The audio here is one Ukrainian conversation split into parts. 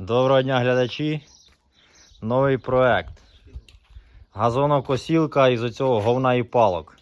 Доброго дня, глядачі. Новий проект. Газонокосілка із оцього говна і палок.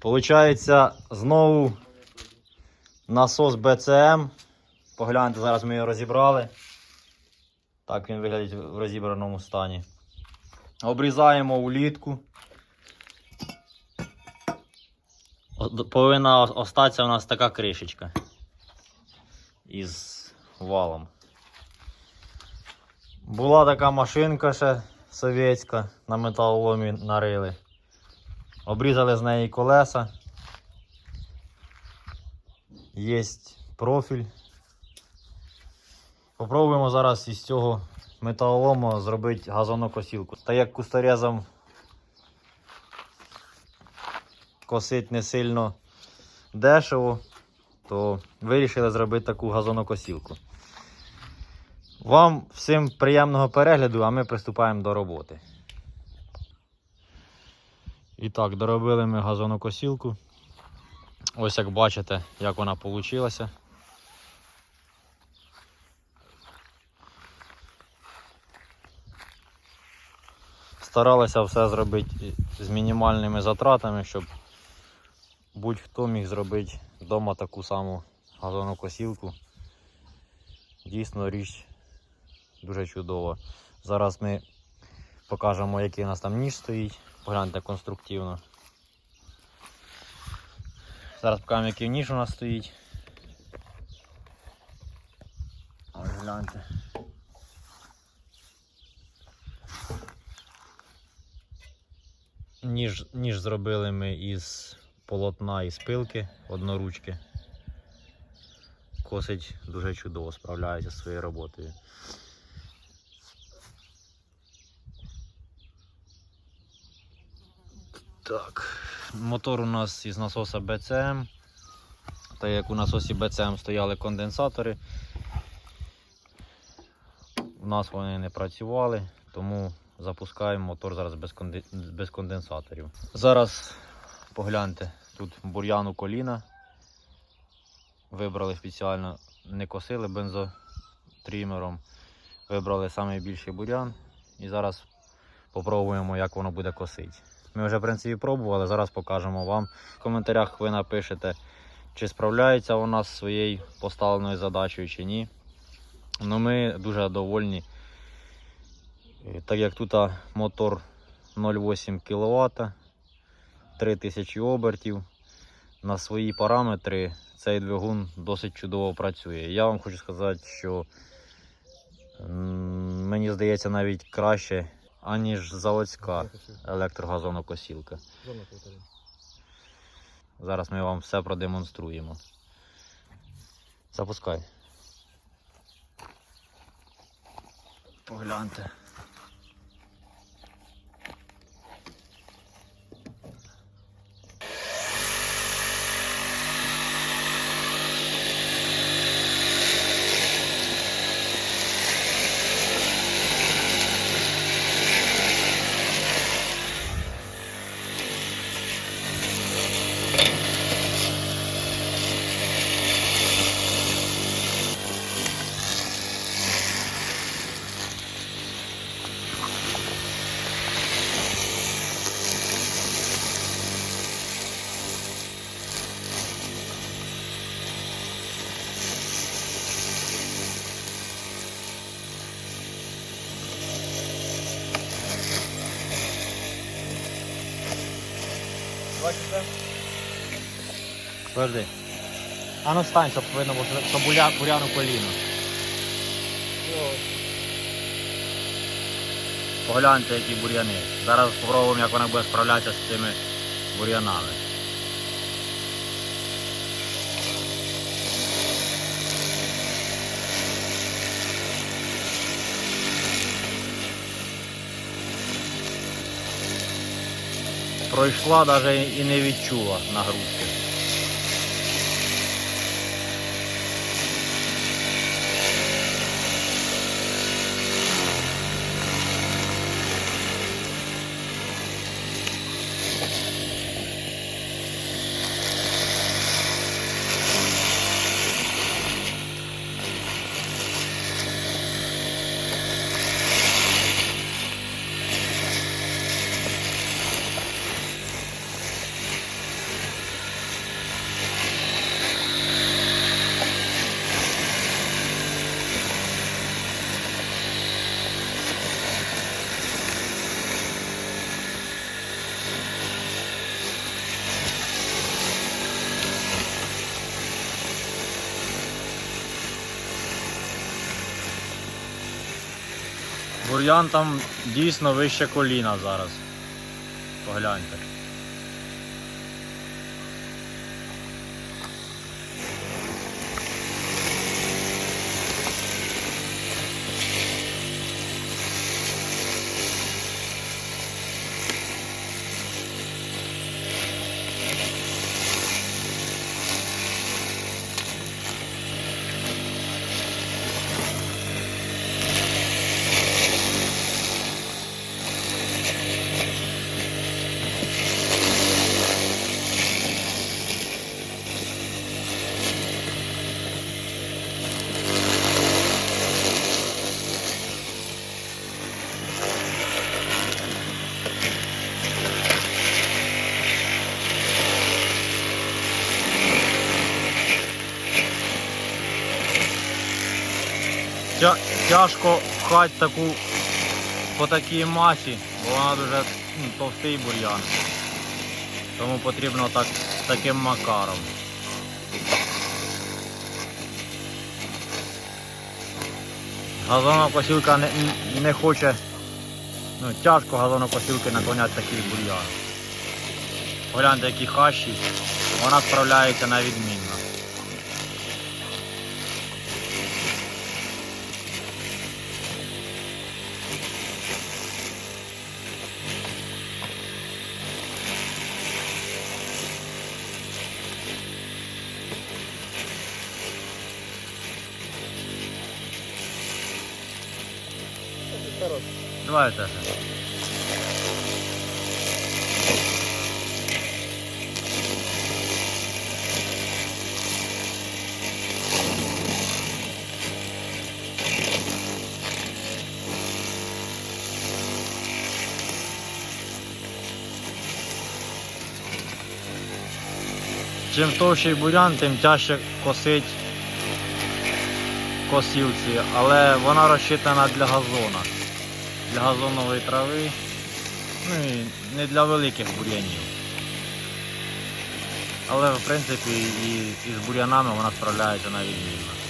Получається, знову насос БЦМ. Погляньте, зараз ми його розібрали. Так він виглядить в розібраному стані. Обрізаємо улітку. Повинна остатися у нас така кришечка із валом. Була така машинка ще совєтська, на металоломі нарили. Обрізали з неї колеса. Є профіль. Попробуємо зараз із цього металолому зробити газонокосілку. Та як кусторезом косить не сильно дешево, то вирішили зробити таку газонокосілку. Вам всім приємного перегляду, а ми приступаємо до роботи. І так, доробили ми газонокосілку. Ось як бачите, як вона вийшла. Старалися все зробити з мінімальними затратами, щоб будь-хто міг зробити вдома таку саму газонокосілку. Дійсно річ дуже чудова. Зараз ми покажемо, який у нас там ніж стоїть. Погляньте конструктивно. Зараз покажемо, який ніж у нас стоїть. Ось гляньте. Ніж, ніж зробили ми із полотна і спилки одноручки. Косить дуже чудово, справляється зі своєю роботою. Так, мотор у нас із насоса BCM. Та як у насосі BCM стояли конденсатори, у нас вони не працювали, тому запускаємо мотор зараз без конденсаторів. Зараз погляньте, тут бур'ян у коліна. Вибрали спеціально, не косили бензотрімером. Вибрали найбільший бур'ян і зараз попробуємо, як воно буде косити. Ми вже в принципі пробували, зараз покажемо вам. В коментарях ви напишете, чи справляється вона з своєю поставленою задачею чи ні. Ну, Ми дуже довольні. Так як тут мотор 0,8 кВт, 3000 обертів. На свої параметри цей двигун досить чудово працює. Я вам хочу сказати, що мені здається навіть краще, аніж заводська електрогазонокосілка. Зараз ми вам все продемонструємо. Запускай. Погляньте. Бачите? Подожди. А ну стань, щоб видно, було, щоб буля, буряну коліно. Погляньте, які бур'яни. Зараз спробуємо, як вона буде справлятися з цими бур'янами. Пройшла навіть і не відчула нагрузки. Бур'ян там дійсно вище коліна зараз. Погляньте. Тяжко пхати таку по такій масі, бо вона дуже ну, товстий бур'ян. Тому потрібно так, таким макаром. Газонокосілка не, не хоче, ну тяжко газонокосілки наклоняти такий бур'ян. Погляньте, які хащі, вона справляється на відмінно. Давайте. Чим товщий бурян, тим тяжче косить косілці, але вона розчитана для газона, для газонової трави, ну і не для великих бур'янів. Але в принципі і, і з бур'янами вона справляється навіть відмінно.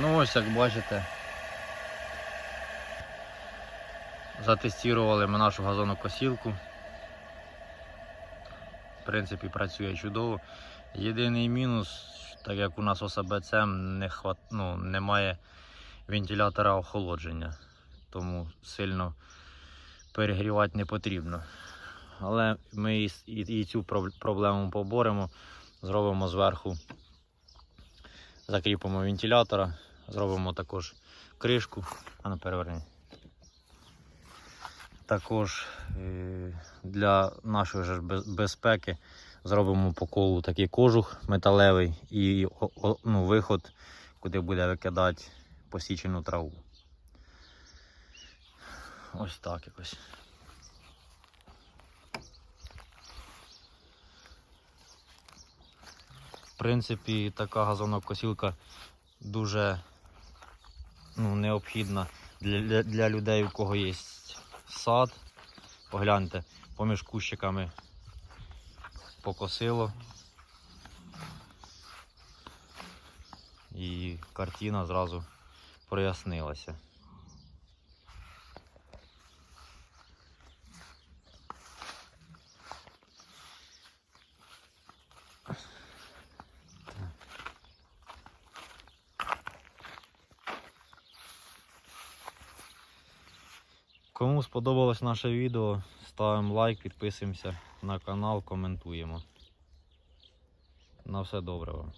Ну ось як бачите. Затестували ми нашу газонокосілку. В принципі, працює чудово. Єдиний мінус, так як у нас ОСБЦ не хват... ну, немає вентилятора охолодження, тому сильно перегрівати не потрібно. Але ми і, і, і цю проблему поборемо, зробимо зверху закріпимо вентилятора, зробимо також кришку, а ну переверни. Також е, для нашої ж безпеки зробимо по колу такий кожух металевий і ну, виход, куди буде викидати посічену траву. Ось так якось. В принципі, така газонокосілка дуже ну, необхідна для, для, людей, у кого є сад. Погляньте, поміж кущиками покосило. І картина зразу прояснилася. Кому сподобалось наше відео, ставимо лайк, підписуємося на канал, коментуємо. На все добре вам.